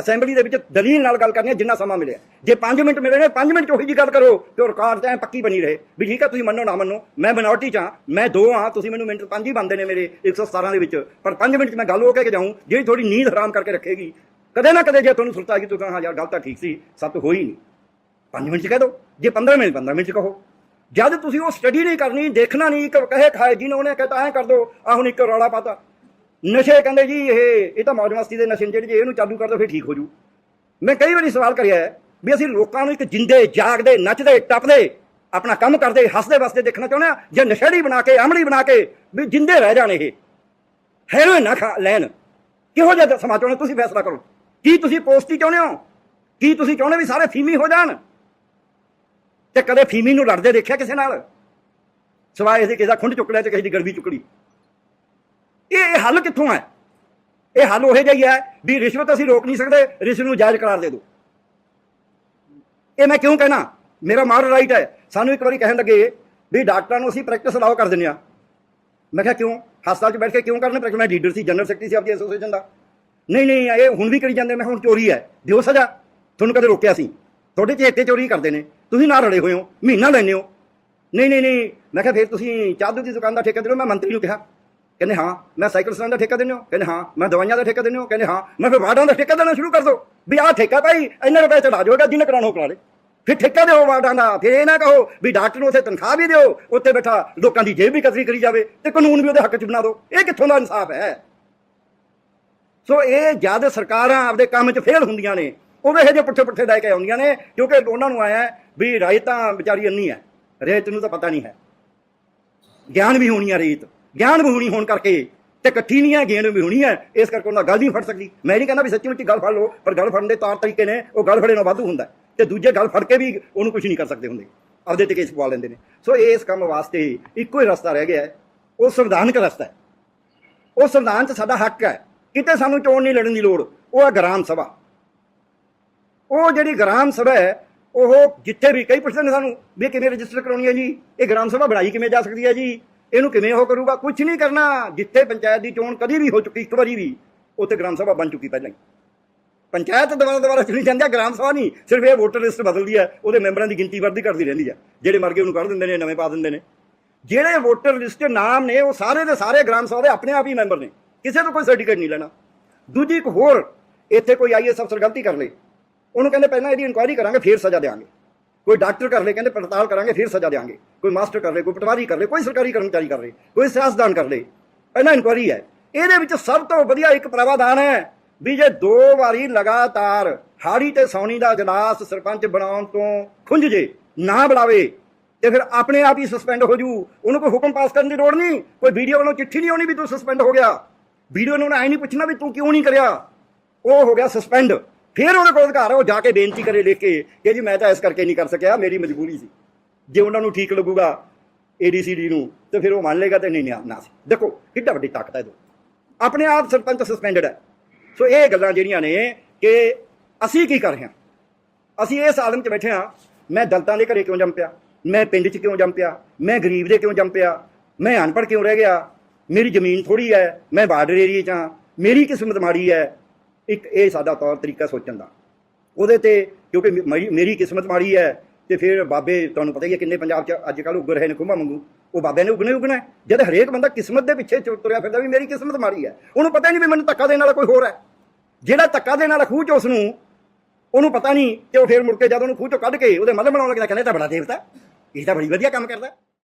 Assembly ਦੇ ਵਿੱਚ ਦਲੀਲ ਨਾਲ ਗੱਲ ਕਰਨੀ ਹੈ, ਜਿੰਨਾ ਸਮਾਂ ਮਿਲਿਆ। ਜੇ 5 ਮਿੰਟ ਮਿਲੇ ਨੇ 5 ਮਿੰਟ 'ਚ ਉਹੀ ਜੀ ਗੱਲ ਕਰੋ ਕਿ ਉਹ ਰਿਕਾਰਡ ਤਾਂ ਐਂ ਪੱਕੀ ਬਣੀ ਰਹੇ। ਵੀ ਠੀਕ ਹੈ ਤੁਸੀਂ ਮੰਨੋ ਨਾ ਮੰਨੋ, ਮੈਂ ਮਿਨੋਰਟੀ 'ਚ ਹਾਂ, ਮੈਂ ਦੋ ਹਾਂ, ਤੁਸੀਂ ਮੈਨੂੰ ਮਿੰਟ ਪੰਜ ਹੀ ਬੰਦੇ ਨੇ ਮੇਰੇ 117 ਦੇ ਵਿੱਚ। ਪਰ 5 ਮਿੰਟ 'ਚ ਮੈਂ ਗੱਲ ਹੋ ਕੇ ਜਾਊਂ, ਜਿਹੜੀ ਥੋੜੀ ਨੀਂਦ ਹਰਾਮ ਕਰਕੇ ਰੱਖੇਗੀ। ਕਦੇ ਨਾ ਕਦੇ ਜੇ ਤੁਹਾਨੂੰ ਸੁਰਤਾ ਆ ਗਈ ਤੁਸੀਂ ਹਾਂ ਯਾਰ, ਗੱਲ ਤਾਂ ਠੀਕ ਸੀ ਸਭ ਹੋਈ ਨਹੀਂ 5 ਮਿੰਟ 'ਚ ਕਹਿ ਦਿਓ ਜੇ 15 ਮਿੰਟ 15 ਮਿੰਟ 'ਚ ਕਹੋ। ਜਦ ਤੁਸੀਂ ਉਹ ਸਟੱਡੀ ਨਹੀਂ ਕਰਨੀ, ਦੇਖਣਾ ਨਹੀਂ, ਇੱਕ ਕਹੇ, ਖਾਏ ਜੀ ਨੇ ਉਹਨੇ ਕਹਤਾ ਐਂ ਕਰ ਦੋ ਆ ਹੁਣ ਇੱਕ ਰੌਲਾ ਪਾਤਾ। ਨਸ਼ੇ ਕਹਿੰਦੇ ਜੀ ਇਹ ਇਹ ਤਾਂ ਮੌਜ ਮਸਤੀ ਦੇ ਨਸ਼ੇ ਨੇ ਜਿਹੜੇ ਜੇ ਇਹਨੂੰ ਚਾਲੂ ਕਰ ਦੋ ਫਿਰ ਠੀਕ ਹੋ ਜੂ ਮੈਂ ਕਈ ਵਾਰੀ ਸਵਾਲ ਕਰਿਆ ਵੀ ਅਸੀਂ ਲੋਕਾਂ ਨੂੰ ਇੱਕ ਜਿੰਦੇ, ਜਾਗਦੇ, ਨੱਚਦੇ, ਟੱਪਦੇ, ਆਪਣਾ ਕੰਮ ਕਰਦੇ, ਹੱਸਦੇ, ਵਸਦੇ ਦੇਖਣਾ ਚਾਹੁੰਦੇ ਆ ਜੇ ਨਸ਼ੇੜੀ ਬਣਾ ਕੇ ਅਮਲੀ ਬਣਾ ਕੇ ਵੀ ਜਿੰਦੇ ਰਹਿ ਜਾਣ ਇਹ। ਹੈਰੋਇਨ ਨਾ ਖਾ, ਲੈਣ। ਕਿਹੋ ਜਿਹਾ ਸਮਾਜ ਚਾਹੁੰਦੇ ਤੁਸੀਂ ਫੈਸਲਾ ਕਰੋ। ਕੀ ਤੁਸੀਂ ਪੋਸਟੀ ਚਾਹੁੰਦੇ ਹੋ? ਕੀ ਤੁਸੀਂ ਚਾਹੁੰਦੇ ਵੀ ਸਾਰੇ ਫੀਮੀ ਹੋ ਜਾਣ? ਤੇ ਕਦੇ ਫੀਮੀ ਨੂੰ ਲੜਦੇ ਦੇਖਿਆ ਕਿਸੇ ਨਾਲ? ਸਵਾਏ ਇਹਦੇ ਕਿਸੇ ਦਾ ਖੁੰਡ ਚੁੱਕ ਲਿਆ ਤੇ ਕਿਸੇ ਦੀ ਗੜਵੀ ਚੁੱਕੜੀ ਇਹ ਇਹ ਹੱਲ ਕਿੱਥੋਂ ਹੈ? ਇਹ ਹੱਲ ਉਹ ਜਿਹਾ ਹੀ ਹੈ ਵੀ ਰਿਸ਼ਵਤ ਅਸੀਂ ਰੋਕ ਨਹੀਂ ਸਕਦੇ ਰਿਸ਼ਵਤ ਨੂੰ ਜਾਇਜ਼ ਕਰਾਰ ਦੇ ਦਿਓ। ਇਹ ਮੈਂ ਕਿਉਂ ਕਹਿਣਾ? ਮੇਰਾ ਮਾਰ ਰਾਈਟ ਹੈ। ਸਾਨੂੰ ਇੱਕ ਵਾਰੀ ਕਹਿਣ ਲੱਗੇ ਵੀ ਡਾਕਟਰਾਂ ਨੂੰ ਅਸੀਂ ਪ੍ਰੈਕਟਿਸ ਅਲਾਉ ਕਰ ਦਿੰਦੇ ਆ ਮੈਂ ਕਿਹਾ ਕਿਉਂ? ਹਸਪਤਾਲ 'ਚ ਬੈਠ ਕੇ ਕਿਉਂ ਕਰਨਾ? ਪ੍ਰੈਕਟਿਸ ਮੈਂ ਲੀਡਰ ਸੀ ਜਨਰਲ ਸੈਕਟਰੀ ਸੀ ਆਪਦੀ ਐਸੋਸੀਏਸ਼ਨ ਦਾ। ਨਹੀਂ ਨਹੀਂ, ਇਹ ਹੁਣ ਵੀ ਕਰੀ ਜਾਂਦੇ, ਮੈਂ ਹੁਣ ਚੋਰੀ ਹੈ। ਦਿਓ ਸਜ਼ਾ। ਤੁਹਾਨੂੰ ਕਦੇ ਰੋਕਿਆ ਸੀ? ਤੁਹਾਡੇ ਚੇਤੇ ਚੋਰੀ ਕਰਦੇ ਨੇ। ਤੁਸੀਂ ਨਾ ਰੜੇ ਹੋਏ ਹੋ, ਮਹੀਨਾ ਲੈਂਦੇ ਹੋ। ਨਹੀਂ ਨਹੀਂ ਨਹੀਂ। ਮੈਂ ਕਿਹਾ ਫਿਰ ਤੁਸੀਂ ਚਾਹ ਦੀ ਦੁਕਾਨ ਦਾ ਠੇਕਾ ਦੇ ਦਿਓ, ਮੈਂ ਮੰਤਰੀ ਨੂੰ ਕਿਹਾ। ਕਹਿੰਦੇ ਹਾਂ, ਮੈਂ ਸਾਈਕਲ ਸਟੈਂਡ ਦਾ ਠੇਕਾ ਦਿੰਦੇ ਹੋ। ਕਹਿੰਦੇ ਹਾਂ, ਮੈਂ ਦਵਾਈਆਂ ਦਾ ਠੇਕਾ ਦਿੰਦੇ ਹੋ। ਕਹਿੰਦੇ ਹਾਂ, ਮੈਂ ਫਿਰ ਵਾਰਡਾਂ ਦਾ ਠੇਕਾ ਦੇਣਾ ਸ਼ੁਰੂ ਕਰ ਦਿਓ ਵੀ ਆਹ ਠੇਕਾ ਭਾਈ, ਇੰਨੇ ਰੁਪਏ ਚੜਾ ਜਾਓਗਾ ਜਿਹਨੇ ਕਰਾਉਣਾ ਉਹ ਕਰਾ ਲੇ। ਫਿਰ ਠੇਕਾ ਦਿਓ ਵਾਰਡਾਂ ਦਾ। ਫਿਰ ਇਹ ਨਾ ਕਹੋ ਵੀ ਡਾਕਟਰ ਨੂੰ ਉੱਥੇ ਤਨਖਾਹ ਵੀ ਦਿਓ, ਉੱਥੇ ਬੈਠਾ ਲੋਕਾਂ ਦੀ ਜੇਬ ਵੀ ਕਤਰੀ ਕਰੀ ਜਾਵੇ ਤੇ ਕਾਨੂੰਨ ਵੀ ਉਹਦੇ ਹੱਕ 'ਚ ਬਣਾ ਦਿਓ ਇਹ ਕਿੱਥੋਂ ਦਾ ਇਨਸਾਫ ਹੈ? ਸੋ ਇਹ ਜਦ ਸਰਕਾਰਾਂ ਆਪਦੇ ਕੰਮ 'ਚ ਫੇਲ ਹੁੰਦੀਆਂ ਨੇ ਉਹ ਇਹੋ ਜਿਹੇ ਪੁੱਠੇ ਪੁੱਠੇ ਲੈ ਕੇ ਆਉਂਦੀਆਂ ਨੇ, ਕਿਉਂਕਿ ਉਹਨਾਂ ਨੂੰ ਆਇਆ ਵੀ ਰਾਏ ਤਾਂ ਵਿਚਾਰੀ ਅੰਨੀ ਹੈ। ਰੇਤ ਨੂੰ ਤਾਂ ਪਤਾ ਨਹੀਂ ਹੈ। ਗਿਆਨ ਵੀ ਹੋਣੀ ਹੈ ਰੇਤ। ਗਿਆਨ ਵੀ ਹੋਣੀ ਹੋਣ ਕਰਕੇ ਤੇ ਇਕੱਠੀ ਨਹੀਂ ਹੈ ਗਿਆਨ ਵੀ ਹੋਣੀ ਹੈ, ਇਸ ਕਰਕੇ ਉਹਨਾਂ ਗੱਲ ਨਹੀਂ ਫੜ ਸਕਦੀ। ਮੈਂ ਨਹੀਂ ਕਹਿੰਦਾ ਵੀ ਸੱਚੀ ਮੁੱਚੀ ਗੱਲ ਫੜ ਲਓ, ਪਰ ਗੱਲ ਫੜਨ ਦੇ ਤੌਰ ਤਰੀਕੇ ਨੇ, ਉਹ ਗੱਲ ਫੜੇ ਨਾਲ ਵਾਧੂ ਹੁੰਦਾ ਹੈ। ਤੇ ਦੂਜੇ ਗੱਲ ਫੜ ਕੇ ਵੀ ਉਹਨੂੰ ਕੁਝ ਨਹੀਂ ਕਰ ਸਕਦੇ ਹੁੰਦੇ। ਆਪਦੇ ਤੇ ਕੇਸ ਪਵਾ ਲੈਂਦੇ ਨੇ। ਸੋ ਇਸ ਕੰਮ ਵਾਸਤੇ ਇੱਕੋ ਹੀ ਰਸਤਾ ਰਹਿ ਗਿਆ ਉਹ ਸੰਵਿਧਾਨਕ ਰਸਤਾ ਹੈ। ਉਹ ਸੰਵਿਧਾਨ 'ਚ ਸਾਡਾ ਹੱਕ ਹੈ। ਕਿਤੇ ਸਾਨੂੰ ਚੋਣ ਨਹੀਂ ਲੜਨ ਦੀ ਲੋੜ, ਉਹ ਹੈ ਗ੍ਰਾਮ ਸਭਾ। ਉਹ ਜਿਹੜੀ ਗ੍ਰਾਮ ਸਭਾ ਹੈ, ਉਹ ਜਿੱਥੇ ਵੀ ਕਈ ਪੁੱਛਦੇ ਨੇ ਸਾਨੂੰ, ਵੀ ਕਿਵੇਂ ਰਜਿਸਟਰ ਕਰਾਉਣੀ ਹੈ ਜੀ? ਇਹ ਗ੍ਰਾਮ ਸਭਾ ਬਣਾਈ ਕਿਵੇਂ ਜਾ ਸਕਦੀ ਹੈ ਜੀ? ਇਹਨੂੰ ਕਿਵੇਂ ਉਹ ਕਰੂਗਾ? ਕੁਝ ਨਹੀਂ ਕਰਨਾ। ਜਿੱਥੇ ਪੰਚਾਇਤ ਦੀ ਚੋਣ ਕਦੀ ਵੀ ਹੋ ਚੁੱਕੀ, ਇੱਕ ਵਾਰੀ ਵੀ, ਉੱਥੇ ਗ੍ਰਾਮ ਸਭਾ ਬਣ ਚੁੱਕੀ ਪਹਿਲਾਂ ਹੀ। ਪੰਚਾਇਤ ਦੁਬਾਰਾ ਦੁਬਾਰਾ ਚੁਣੀ ਜਾਂਦੀ ਹੈ ਗ੍ਰਾਮ ਸਭਾ ਨਹੀਂ। ਸਿਰਫ ਇਹ ਵੋਟਰ ਲਿਸਟ ਬਦਲਦੀ ਹੈ ਉਹਦੇ ਮੈਂਬਰਾਂ ਦੀ ਗਿਣਤੀ ਵੱਧਦੀ ਕਰਦੀ ਰਹਿੰਦੀ ਹੈ ਜਿਹੜੇ ਮਰ ਗਏ ਉਹਨੂੰ ਕੱਢ ਦਿੰਦੇ ਨੇ, ਨਵੇਂ ਪਾ ਦਿੰਦੇ ਨੇ। ਜਿਹੜੇ ਵੋਟਰ ਲਿਸਟ 'ਚ ਨਾਮ ਨੇ, ਉਹ ਸਾਰੇ ਦੇ ਸਾਰੇ ਗ੍ਰਾਮ ਸਭਾ ਦੇ ਆਪਣੇ ਆਪ ਹੀ ਮੈਂਬਰ ਨੇ। ਕਿਸੇ ਤੋਂ ਕੋਈ ਸਰਟੀਫਿਕੇਟ ਨਹੀਂ ਲੈਣਾ। ਦੂਜੀ ਇੱਕ ਹੋਰ, ਇੱਥੇ ਕੋਈ ਆਈਐਸ ਅਫਸਰ ਗਲਤੀ ਕਰ ਲੇ। ਉਹਨੂੰ ਕਹਿੰਦੇ, ਪਹਿਲਾਂ ਇਹਦੀ ਇਨਕੁਆਇਰੀ ਕਰਾਂਗੇ, ਫਿਰ ਸਜ਼ਾ ਦੇਵਾਂਗੇ ਕੋਈ ਡਾਕਟਰ ਕਰ ਲੇ, ਕਹਿੰਦੇ ਪੜਤਾਲ ਕਰਾਂਗੇ, ਫਿਰ ਸਜ਼ਾ ਦੇਵਾਂਗੇ ਕੋਈ ਮਾਸਟਰ ਕਰ ਲੇ, ਕੋਈ ਪਟਵਾਰੀ ਕਰ ਲੇ, ਕੋਈ ਸਰਕਾਰੀ ਕਰਮਚਾਰੀ ਕਰ ਲੇ, ਕੋਈ ਸਿਆਸਤਦਾਨ ਕਰ ਲੇ। ਪਹਿਲਾਂ ਇਨਕੁਆਇਰੀ ਹੈ। ਇਹਦੇ ਵਿੱਚ ਸਭ ਤੋਂ ਵਧੀਆ ਇੱਕ ਪ੍ਰਾਵਧਾਨ ਹੈ ਵੀ ਜੇ ਦੋ ਵਾਰੀ ਲਗਾਤਾਰ ਹਾੜੀ ਤੇ ਸੌਣੀ ਦਾ ਇਜਲਾਸ ਸਰਪੰਚ ਬਣਾਉਣ ਤੋਂ ਖੁੰਝ ਜੇ, ਨਾ ਬੁਲਾਵੇ, ਤੇ ਫਿਰ ਆਪਣੇ ਆਪ ਹੀ ਸਸਪੈਂਡ ਹੋ ਜੂ। ਉਹਨੂੰ ਕੋਈ ਹੁਕਮ ਪਾਸ ਕਰਨ ਦੀ ਲੋੜ ਨਹੀਂ। ਕੋਈ ਵੀਡੀਓ ਵੱਲੋਂ ਚਿੱਠੀ ਨਹੀਂ ਆਉਣੀ ਵੀ ਤੂੰ ਸਸਪੈਂਡ ਹੋ ਗਿਆ। ਵੀਡੀਓ ਨੂੰ ਐ ਨਹੀਂ ਪੁੱਛਣਾ ਵੀ ਤੂੰ ਕਿਉਂ ਨਹੀਂ ਕਰਿਆ। ਉਹ ਹੋ ਗਿਆ ਸਸਪੈਂਡ ਫਿਰ ਉਹਦੇ ਕੋਲ ਅਧਿਕਾਰ ਹੈ ਉਹ ਜਾ ਕੇ ਬੇਨਤੀ ਕਰੇ ਲਿਖ ਕੇ ਕਿ ਜੀ ਮੈਂ ਤਾਂ ਇਸ ਕਰਕੇ ਨਹੀਂ ਕਰ ਸਕਿਆ, ਮੇਰੀ ਮਜਬੂਰੀ ਸੀ। ਜੇ ਉਹਨਾਂ ਨੂੰ ਠੀਕ ਲੱਗੂਗਾ ਏਡੀਸੀਡੀ ਨੂੰ, ਤੇ ਫਿਰ ਉਹ ਮੰਨ ਲੇਗਾ ਤੇ ਨਹੀਂ ਨਾ ਸੀ। ਦੇਖੋ, ਕਿੱਡਾ ਵੱਡੀ ਤਾਕਤ ਹੈ ਇਹਦੇ ਆਪਣੇ ਆਪ ਸਰਪੰਚ ਸਸਪੈਂਡਡ ਹੈ। ਸੋ ਇਹ ਗੱਲਾਂ ਜਿਹੜੀਆਂ ਨੇ ਕਿ ਅਸੀਂ ਕੀ ਕਰ ਰਹੇ ਹਾਂ? ਅਸੀਂ ਇਸ ਆਲਮ 'ਚ ਬੈਠੇ ਹਾਂ। ਮੈਂ ਦਲਤਾਂ ਦੇ ਘਰੇ ਕਿਉਂ ਜੰਮ ਪਿਆ? ਮੈਂ ਪਿੰਡ 'ਚ ਕਿਉਂ ਜੰਮ ਪਿਆ? ਮੈਂ ਗਰੀਬ ਦੇ ਕਿਉਂ ਜੰਮ ਪਿਆ? ਮੈਂ ਅਨਪੜ੍ਹ ਕਿਉਂ ਰਹਿ ਗਿਆ? ਮੇਰੀ ਜ਼ਮੀਨ ਥੋੜੀ ਹੈ। ਮੈਂ ਬਾਰਡਰ ਏਰੀਏ 'ਚ ਹਾਂ। ਮੇਰੀ ਕਿਸਮਤ ਮਾੜੀ ਹੈ। ਇੱਕ ਇਹ ਸਾਡਾ ਤੌਰ ਤਰੀਕਾ ਸੋਚਣ ਦਾ। ਉਹਦੇ ਤੇ ਕਿਉਂਕਿ ਮੇਰੀ- ਮੇਰੀ ਕਿਸਮਤ ਮਾੜੀ ਹੈ ਤੇ ਫਿਰ ਬਾਬੇ ਤੁਹਾਨੂੰ ਪਤਾ ਹੀ ਹੈ ਕਿੰਨੇ ਪੰਜਾਬ 'ਚ ਅੱਜ ਕੱਲ੍ਹ ਉੱਗ ਰਹੇ ਨੇ ਕੁੰਭਾ ਮੰਗੂ ਉਹ ਬਾਬੇ ਨੇ ਉਗਣੇ ਉਗਣਾ ਹੈ। ਜਦ ਹਰੇਕ ਬੰਦਾ ਕਿਸਮਤ ਦੇ ਪਿੱਛੇ ਤੁ- ਤੁਰਿਆ ਫਿਰਦਾ ਵੀ ਮੇਰੀ ਕਿਸਮਤ ਮਾੜੀ ਹੈ। ਉਹਨੂੰ ਪਤਾ ਨਹੀਂ ਵੀ ਮੈਨੂੰ ਧੱਕਾ ਦੇਣ ਵਾਲਾ ਕੋਈ ਹੋਰ ਹੈ। ਜਿਹੜਾ ਧੱਕਾ ਦੇਣ ਵਾਲਾ ਖੂਹ 'ਚ ਉਸ ਨੂੰ, ਉਹਨੂੰ ਪਤਾ ਨਹੀਂ ਤੇ ਉਹ ਫਿਰ ਮੁੜ ਕੇ ਜਦ ਉਹਨੂੰ ਖੂਹ 'ਚੋਂ ਕੱਢ ਕੇ ਉਹਦੇ ਮੱਲ ਬਣਾਉਣ ਲੱਗਦਾ ਕਹਿੰਦਾ ਤਾਂ ਬੜਾ ਦੇਵਤਾ ਇਹ ਤਾਂ ਬੜੀ ਵਧੀਆ ਕੰਮ ਕਰਦਾ